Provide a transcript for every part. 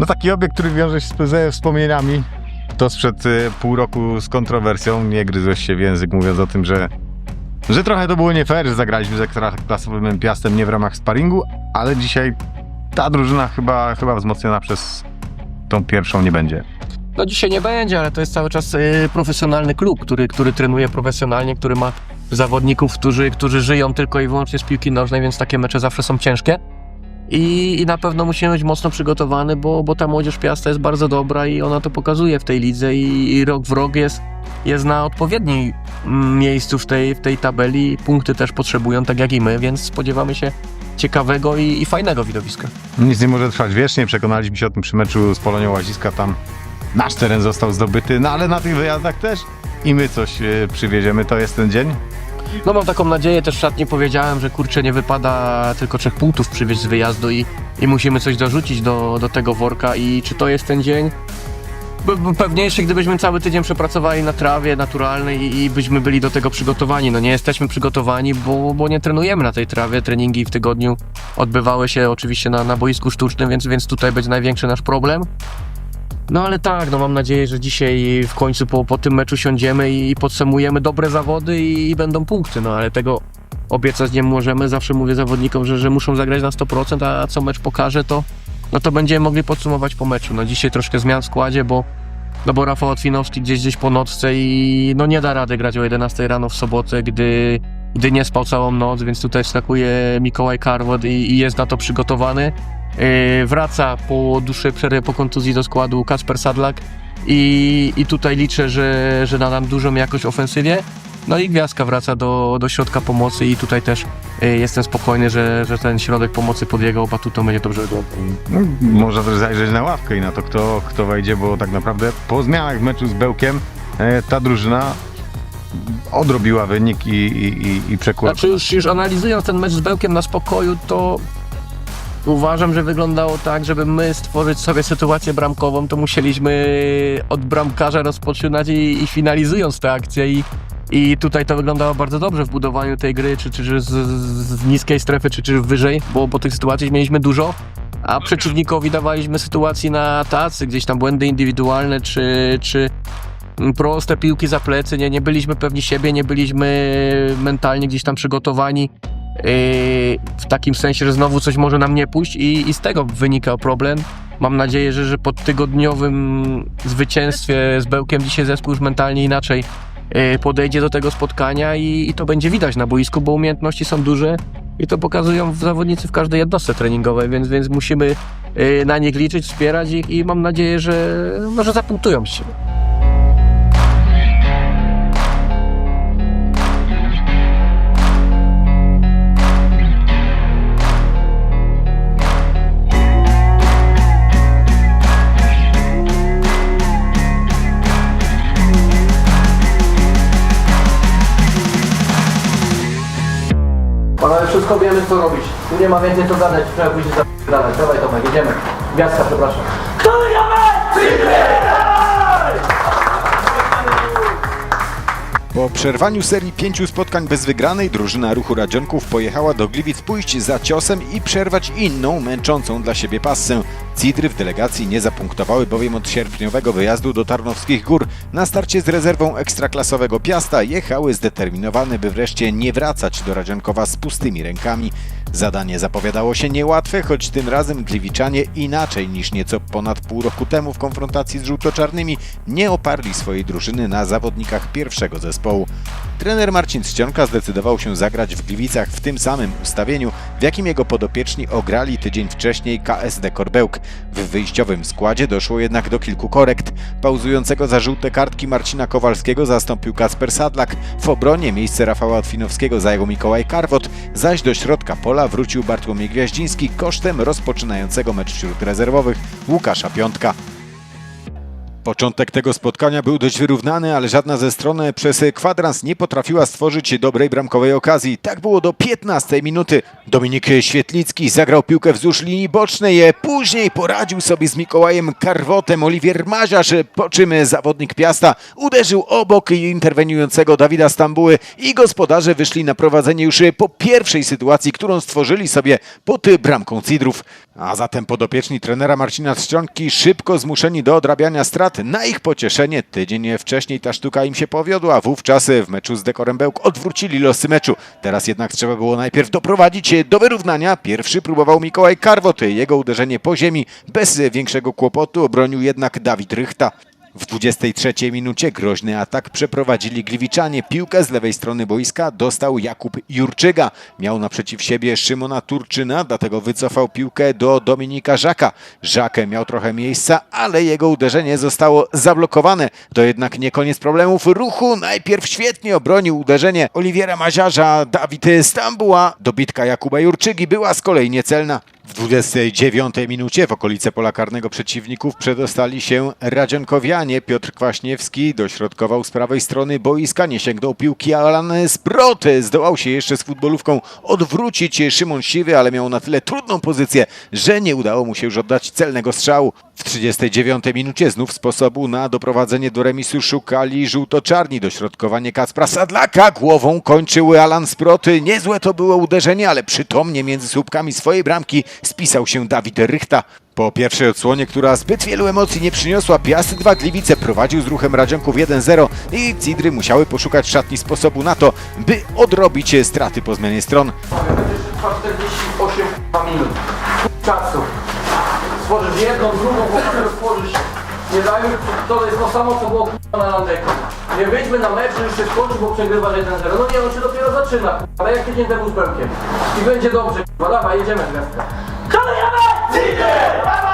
No taki obiekt, który wiąże się ze wspomnieniami, to sprzed y, pół roku z kontrowersją. Nie gryzłeś się w język mówiąc o tym, że, że trochę to było nie fair, że zagraliśmy z ekstraklasowym Piastem nie w ramach sparingu, ale dzisiaj ta drużyna chyba, chyba wzmocniona przez tą pierwszą nie będzie. No dzisiaj nie będzie, ale to jest cały czas y, profesjonalny klub, który, który trenuje profesjonalnie, który ma zawodników, którzy, którzy żyją tylko i wyłącznie z piłki nożnej, więc takie mecze zawsze są ciężkie. I, I na pewno musimy być mocno przygotowany, bo, bo ta młodzież Piasta jest bardzo dobra i ona to pokazuje w tej lidze i, i rok w rok jest, jest na odpowiednim mm, miejscu w tej, w tej tabeli. Punkty też potrzebują, tak jak i my, więc spodziewamy się ciekawego i, i fajnego widowiska. Nic nie może trwać wiecznie, przekonaliśmy się o tym przy meczu z Polonią Łaziska, tam nasz teren został zdobyty, no ale na tych wyjazdach też i my coś y, przywieziemy, to jest ten dzień. No mam taką nadzieję, też w szatni powiedziałem, że kurczę nie wypada tylko trzech punktów przywieźć z wyjazdu i, i musimy coś dorzucić do, do tego worka i czy to jest ten dzień? Pewniejszy, gdybyśmy cały tydzień przepracowali na trawie naturalnej i, i byśmy byli do tego przygotowani. No nie jesteśmy przygotowani, bo, bo nie trenujemy na tej trawie. Treningi w tygodniu odbywały się oczywiście na, na boisku sztucznym, więc, więc tutaj będzie największy nasz problem. No ale tak, no mam nadzieję, że dzisiaj w końcu po, po tym meczu siądziemy i podsumujemy dobre zawody i, i będą punkty, no ale tego obiecać nie możemy. Zawsze mówię zawodnikom, że, że muszą zagrać na 100%, a co mecz pokaże, to, no to będziemy mogli podsumować po meczu. No dzisiaj troszkę zmian w składzie, bo, no bo Rafał Otwinowski gdzieś gdzieś po nocce i no nie da rady grać o 11 rano w sobotę, gdy, gdy nie spał całą noc, więc tutaj skakuje Mikołaj Karwot i, i jest na to przygotowany. Yy, wraca po dłuższej przerwie po kontuzji do składu Kasper Sadlak i, i tutaj liczę, że, że da nam dużą jakość ofensywie. No i Gwiazdka wraca do, do środka pomocy i tutaj też yy, jestem spokojny, że, że ten środek pomocy pod jego batutą będzie dobrze wyglądał. No, można też zajrzeć na ławkę i na to, kto, kto wejdzie, bo tak naprawdę po zmianach w meczu z Bełkiem e, ta drużyna odrobiła wynik i, i, i, przekuła. Znaczy już, już analizując ten mecz z Bełkiem na spokoju, to uważam, że wyglądało tak, żeby my stworzyć sobie sytuację bramkową, to musieliśmy od bramkarza rozpoczynać i, i finalizując tę akcję i i tutaj to wyglądało bardzo dobrze w budowaniu tej gry, czy, czy, z, z, niskiej strefy, czy, czy wyżej, bo, bo tych sytuacji mieliśmy dużo, a przeciwnikowi dawaliśmy sytuacji na tacy, gdzieś tam błędy indywidualne, czy, czy proste piłki za plecy, nie, nie byliśmy pewni siebie, nie byliśmy mentalnie gdzieś tam przygotowani w takim sensie, że znowu coś może nam nie pójść i, i z tego wynikał problem. Mam nadzieję, że, że po tygodniowym zwycięstwie z Bełkiem dzisiaj zespół już mentalnie inaczej yy, podejdzie do tego spotkania i, i to będzie widać na boisku, bo umiejętności są duże i to pokazują zawodnicy w każdej jednostce treningowej, więc, więc musimy yy, na nich liczyć, wspierać ich i mam nadzieję, że, no, że zapunktują się. Wszystko wiemy co robić. Tu nie ma więcej co gadać, trzeba pójść za gadać. Dawaj Tomek, jedziemy. Gwiazdka, przepraszam. Po przerwaniu serii pięciu spotkań bez wygranej drużyna ruchu Radzionków pojechała do Gliwic pójść za ciosem i przerwać inną, męczącą dla siebie passę. Cidry w delegacji nie zapunktowały bowiem od sierpniowego wyjazdu do Tarnowskich Gór. Na starcie z rezerwą ekstraklasowego Piasta jechały zdeterminowane, by wreszcie nie wracać do Radzionkowa z pustymi rękami. Zadanie zapowiadało się niełatwe, choć tym razem Gliwiczanie inaczej niż nieco ponad pół roku temu w konfrontacji z żółto-czarnymi nie oparli swojej drużyny na zawodnikach pierwszego zespołu. Trener Marcin Czcionka zdecydował się zagrać w Gliwicach w tym samym ustawieniu, w jakim jego podopieczni ograli tydzień wcześniej KSD Korbełk. W wyjściowym składzie doszło jednak do kilku korekt. Pauzującego za żółte kartki Marcina Kowalskiego zastąpił Kasper Sadlak. W obronie miejsce Rafała Otwinowskiego zajął Mikołaj Karwot, zaś do środka pola wrócił Bartłomiej Gwiaździński kosztem rozpoczynającego mecz wśród rezerwowych Łukasza Piątka. Początek tego spotkania był dość wyrównany, ale żadna ze stron przez kwadrans nie potrafiła stworzyć dobrej bramkowej okazji. Tak było do 15 minuty. Dominik Świetlicki zagrał piłkę wzdłuż linii bocznej, później poradził sobie z Mikołajem Karwotem Oliwier Maziarz, po czym zawodnik Piasta uderzył obok interweniującego Dawida Stambuły i gospodarze wyszli na prowadzenie już po pierwszej sytuacji, którą stworzyli sobie pod bramką Cidrów. A zatem podopieczni trenera Marcina Trzcionki szybko zmuszeni do odrabiania strat. Na ich pocieszenie tydzień wcześniej ta sztuka im się powiodła. Wówczas w meczu z Dekorem Bełk odwrócili losy meczu. Teraz jednak trzeba było najpierw doprowadzić do wyrównania. Pierwszy próbował Mikołaj Karwot. Jego uderzenie po ziemi bez większego kłopotu obronił jednak Dawid Rychta. W 23 minucie groźny atak przeprowadzili Gliwiczanie. Piłkę z lewej strony boiska dostał Jakub Jurczyga. Miał naprzeciw siebie Szymona Turczyna, dlatego wycofał piłkę do Dominika Żaka. Żakę miał trochę miejsca, ale jego uderzenie zostało zablokowane. To jednak nie koniec problemów ruchu. Najpierw świetnie obronił uderzenie Oliwiera Maziarza, Dawid Stambuła. Dobitka Jakuba Jurczygi była z kolei niecelna. W 29 minucie w okolice pola karnego przeciwników przedostali się Radzionkowianie. Piotr Kwaśniewski dośrodkował z prawej strony boiska, nie sięgnął piłki, Alan Sprot zdołał się jeszcze z futbolówką odwrócić Szymon Siwy, ale miał na tyle trudną pozycję, że nie udało mu się już oddać celnego strzału. W 39 minucie znów sposobu na doprowadzenie do remisu szukali żółto-czarni. Dośrodkowanie Kacpra Sadlaka głową kończył Alan Sprot. Niezłe to było uderzenie, ale przytomnie między słupkami swojej bramki spisał się Dawid Rychta. Po pierwszej odsłonie, która zbyt wielu emocji nie przyniosła, Piast 2 Gliwice prowadził z ruchem Radzionków 1-0 i Cidry musiały poszukać szatni sposobu na to, by odrobić straty po zmianie stron. Będziesz trwa 48 minut. Czasu. Stworzysz jedną, drugą, potem stworzysz. Nie dajmy, to jest to samo, co było na Landeku. Nie wyjdźmy na mecz, że już się skończy, bo przegrywasz 1-0. No nie, on się dopiero zaczyna, ale jak tydzień temu z Bełkiem. I będzie dobrze, k***a. Dawaj, jedziemy gwiazdkę. W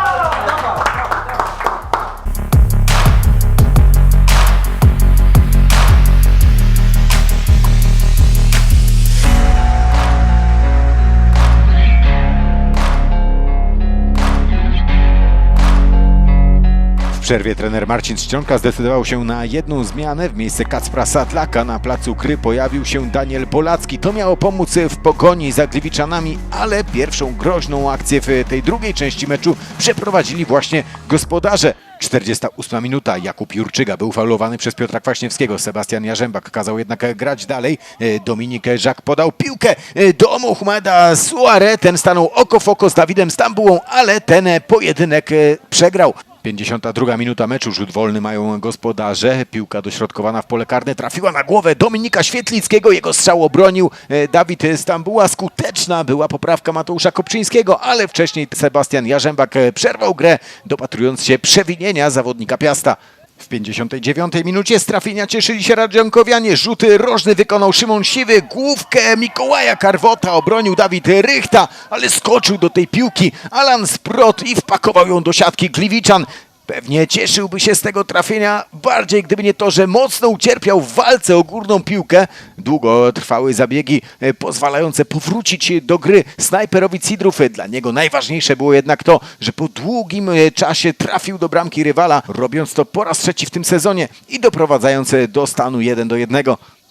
przerwie trener Marcin Czcionka zdecydował się na jedną zmianę. W miejsce Kacpra Sadlaka na placu Kry pojawił się Daniel Polacki. To miało pomóc w pogoni za Gliwiczanami, ale pierwszą groźną akcję w tej drugiej części meczu przeprowadzili właśnie gospodarze. 48 minuta. Jakub Jurczyga był faulowany przez Piotra Kwaśniewskiego. Sebastian Jarzębak kazał jednak grać dalej. E, Dominik Żak podał piłkę e, do Mohameda Suare. Ten stanął oko w oko z Dawidem Stambułą, ale ten pojedynek e, przegrał. 52 minuta meczu, rzut wolny mają gospodarze. Piłka dośrodkowana w pole karne trafiła na głowę Dominika Świetlickiego. Jego strzał obronił e, Dawid Stambuła. Skuteczna była poprawka Mateusza Kopczyńskiego, ale wcześniej Sebastian Jarzębak e, przerwał grę, dopatrując się przewinienia zawodnika Piasta. W 59 minucie z trafienia cieszyli się Radzionkowianie. Rzuty rożny wykonał Szymon Siwy. Główkę Mikołaja Karwota obronił Dawid Rychta, ale skoczył do tej piłki Alan Sprot i wpakował ją do siatki Gliwiczan. Pewnie cieszyłby się z tego trafienia bardziej, gdyby nie to, że mocno ucierpiał w walce o górną piłkę. Długo trwały zabiegi e, pozwalające powrócić do gry snajperowi Cidrów. Dla niego najważniejsze było jednak to, że po długim e, czasie trafił do bramki rywala, robiąc to po raz trzeci w tym sezonie i doprowadzając e, do stanu 1 do 1.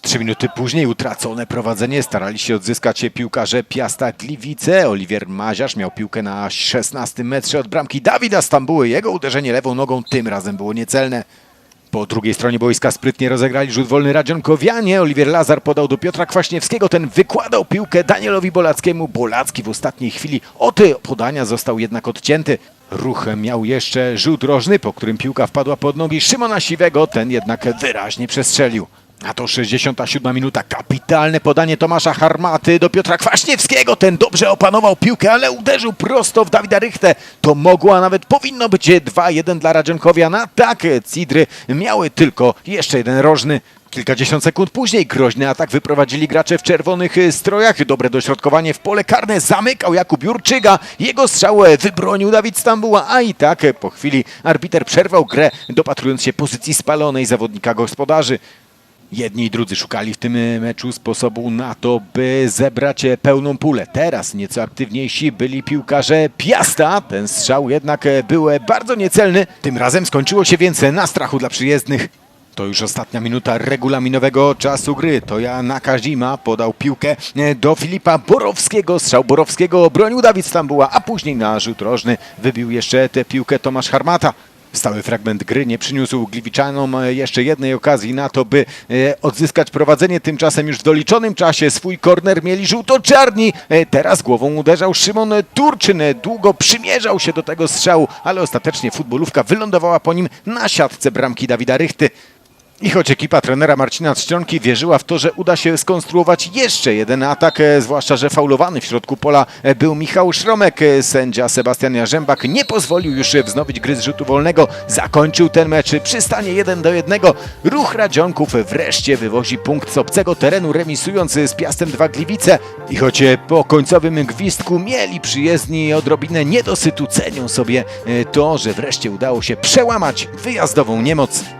Trzy minuty później utracone prowadzenie starali się odzyskać piłkarze Piasta Gliwice. Oliwier Maziarz miał piłkę na 16 metrze od bramki Dawida Stambuły. Jego uderzenie lewą nogą tym razem było niecelne. Po drugiej stronie boiska sprytnie rozegrali rzut wolny Radzionkowianie. Oliwier Lazar podał do Piotra Kwaśniewskiego. Ten wykładał piłkę Danielowi Bolackiemu. Bolacki w ostatniej chwili od podania został jednak odcięty. Ruch miał jeszcze rzut rożny, po którym piłka wpadła pod nogi Szymona Siwego. Ten jednak wyraźnie przestrzelił. A to 67 minuta. Kapitalne podanie Tomasza Harmaty do Piotra Kwaśniewskiego. Ten dobrze opanował piłkę, ale uderzył prosto w Dawida Rychtę. To mogło, a nawet powinno być 2-1 dla Radzionkowian. A tak, Cidry miały tylko jeszcze jeden rożny. Kilkadziesiąt sekund później groźny atak wyprowadzili gracze w czerwonych strojach. Dobre dośrodkowanie w pole karne zamykał Jakub Jurczyga. Jego strzał wybronił Dawid Stambuła, a i tak po chwili arbiter przerwał grę, dopatrując się pozycji spalonej zawodnika gospodarzy. Jedni i drudzy szukali w tym e, meczu sposobu na to, by zebrać e, pełną pulę. Teraz nieco aktywniejsi byli piłkarze Piasta. Ten strzał jednak e, był bardzo niecelny. Tym razem skończyło się więc na strachu dla przyjezdnych. To już ostatnia minuta regulaminowego czasu gry. To ja Nakazima podał piłkę do Filipa Borowskiego. Strzał Borowskiego obronił Dawid Stambuła, a później na rzut rożny wybił jeszcze tę piłkę Tomasz Harmata. Stały fragment gry nie przyniósł Gliwiczanom e, jeszcze jednej okazji na to, by e, odzyskać prowadzenie. Tymczasem już w doliczonym czasie swój korner mieli żółto-czarni. E, Teraz głową uderzał Szymon Turczyn. Długo przymierzał się do tego strzału, ale ostatecznie futbolówka wylądowała po nim na siatce bramki Dawida Rychty. I choć ekipa trenera Marcina Trzcionki wierzyła w to, że uda się skonstruować jeszcze jeden atak, e, zwłaszcza, że faulowany w środku pola e, był Michał Szromek, e, sędzia Sebastian Jarzębak nie pozwolił już wznowić gry z rzutu wolnego, zakończył ten mecz przy stanie 1 do 1. Ruch Radzionków wreszcie wywozi punkt z obcego terenu, remisując z Piastem 2 Gliwice. I choć po końcowym gwizdku mieli przyjezdni odrobinę niedosytu, cenią sobie to, że wreszcie udało się przełamać wyjazdową niemoc.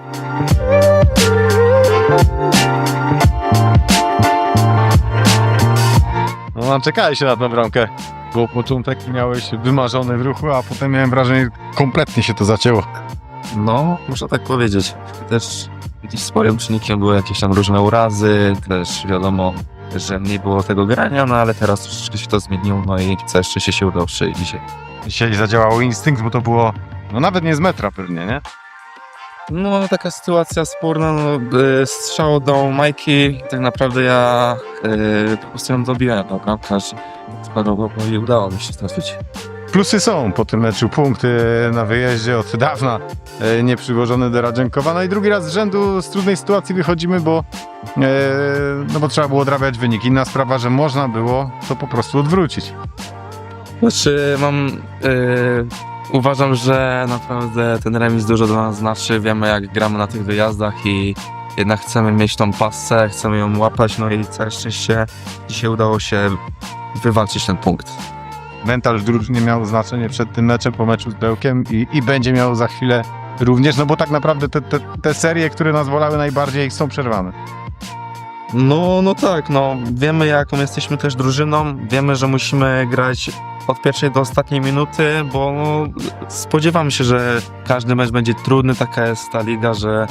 No, czekałeś się na tę bramkę, bo początek miałeś wymarzony w ruchu, a potem miałem wrażenie, że kompletnie się to zacięło. No, można tak powiedzieć. Też jakimś sporym czynnikiem były jakieś tam różne urazy, też wiadomo, że nie było tego grania, no ale teraz troszeczkę się to zmieniło, no i całe szczęście się udało strzelić dzisiaj. Dzisiaj zadziałał instynkt, bo to było, no nawet nie z metra pewnie, nie? No, taka sytuacja sporna, no, y, strzał do Majki, tak naprawdę ja y, po prostu ją dobiłem, no, bramkarz sparował, bo i udało mi się trafić. Plusy są po tym meczu, punkty na wyjeździe od dawna e, nie przyłożone do Radzionkowa. No i drugi raz z rzędu z trudnej sytuacji wychodzimy, bo, e, no bo trzeba było odrabiać wynik. Inna sprawa, że można było to po prostu odwrócić. Znaczy, mam. Uważam, że naprawdę ten remis dużo dla nas znaczy. Wiemy, jak gramy na tych wyjazdach i jednak chcemy mieć tą pasę, chcemy ją łapać. No i całe szczęście dzisiaj udało się wywalczyć ten punkt. Mental w drużynie miał znaczenie przed tym meczem, po meczu z Bełkiem i, i będzie miał za chwilę również, no bo tak naprawdę te, te, te serie, które nas bolały najbardziej są przerwane. No, no tak, no wiemy jaką jesteśmy też drużyną, wiemy, że musimy grać od pierwszej do ostatniej minuty, bo no, spodziewam się, że każdy mecz będzie trudny, taka jest ta liga, że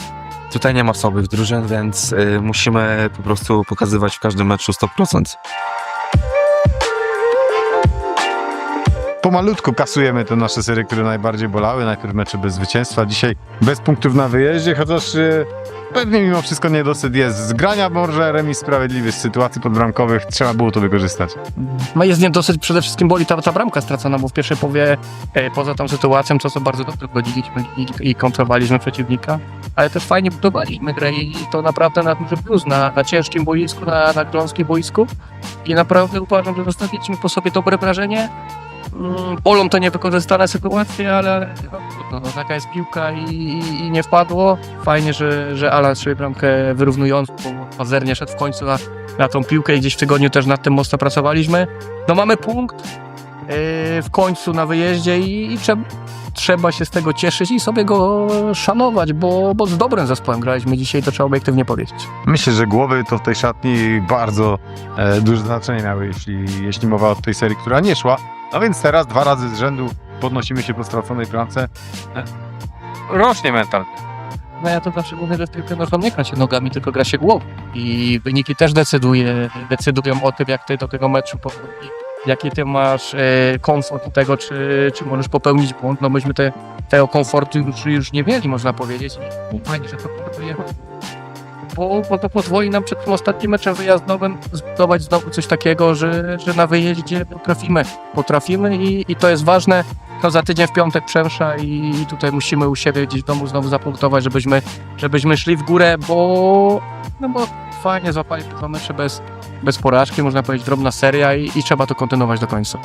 tutaj nie ma słabych drużyn, więc y, musimy po prostu pokazywać w każdym meczu 100%. Pomalutku kasujemy te nasze serie, które najbardziej bolały. Najpierw mecze bez zwycięstwa, dzisiaj bez punktów na wyjeździe, chociaż e, pewnie mimo wszystko niedosyt jest. Z grania może remis sprawiedliwy z sytuacji podbramkowych, trzeba było to wykorzystać. No jest niedosyt, przede wszystkim boli ta, ta bramka stracona, bo w pierwszej połowie e, poza tą sytuacją, co, co bardzo dobrze wchodziliśmy i, i kontrolowaliśmy przeciwnika, ale też fajnie budowaliśmy grę i to naprawdę na duży plus, na, na ciężkim boisku, na, na grząskim boisku i naprawdę uważam, że zostawiliśmy po sobie dobre wrażenie. Mm, Bolą to niewykorzystane sytuacje, ale no, no, taka jest piłka i, i, i nie wpadło. Fajnie, że, że Alan strzelił bramkę wyrównującą, bo pazernie szedł w końcu na, na tą piłkę i gdzieś w tygodniu też nad tym mocno pracowaliśmy. No mamy punkt w końcu na wyjeździe i, i trzeba, trzeba się z tego cieszyć i sobie go szanować, bo, bo z dobrym zespołem graliśmy dzisiaj, to trzeba obiektywnie powiedzieć. Myślę, że głowy to w tej szatni bardzo e, duże znaczenie miały, jeśli, jeśli mowa o tej serii, która nie szła. No więc teraz dwa razy z rzędu podnosimy się po straconej bramce. E, rośnie mental. No ja to zawsze mówię, że w piłkę nożną nie gra się nogami, tylko gra się głową. I wyniki też decyduje, decydują o tym, jak ty do tego meczu powrócisz. Jaki ty masz e, komfort tego, czy, czy możesz popełnić błąd. No myśmy te, tego komfortu już, już nie mieli, można powiedzieć. I fajnie, że to pokazuje. Bo, bo to pozwoli nam przed tym ostatnim meczem wyjazdowym zbudować znowu coś takiego, że, że na wyjeździe potrafimy. Potrafimy i, i to jest ważne. To za tydzień w piątek przemsza i tutaj musimy u siebie gdzieś w domu znowu zapunktować, żebyśmy, żebyśmy szli w górę, bo, no bo fajnie złapali dwa mecze bez, bez porażki, można powiedzieć drobna seria i, i trzeba to kontynuować do końca.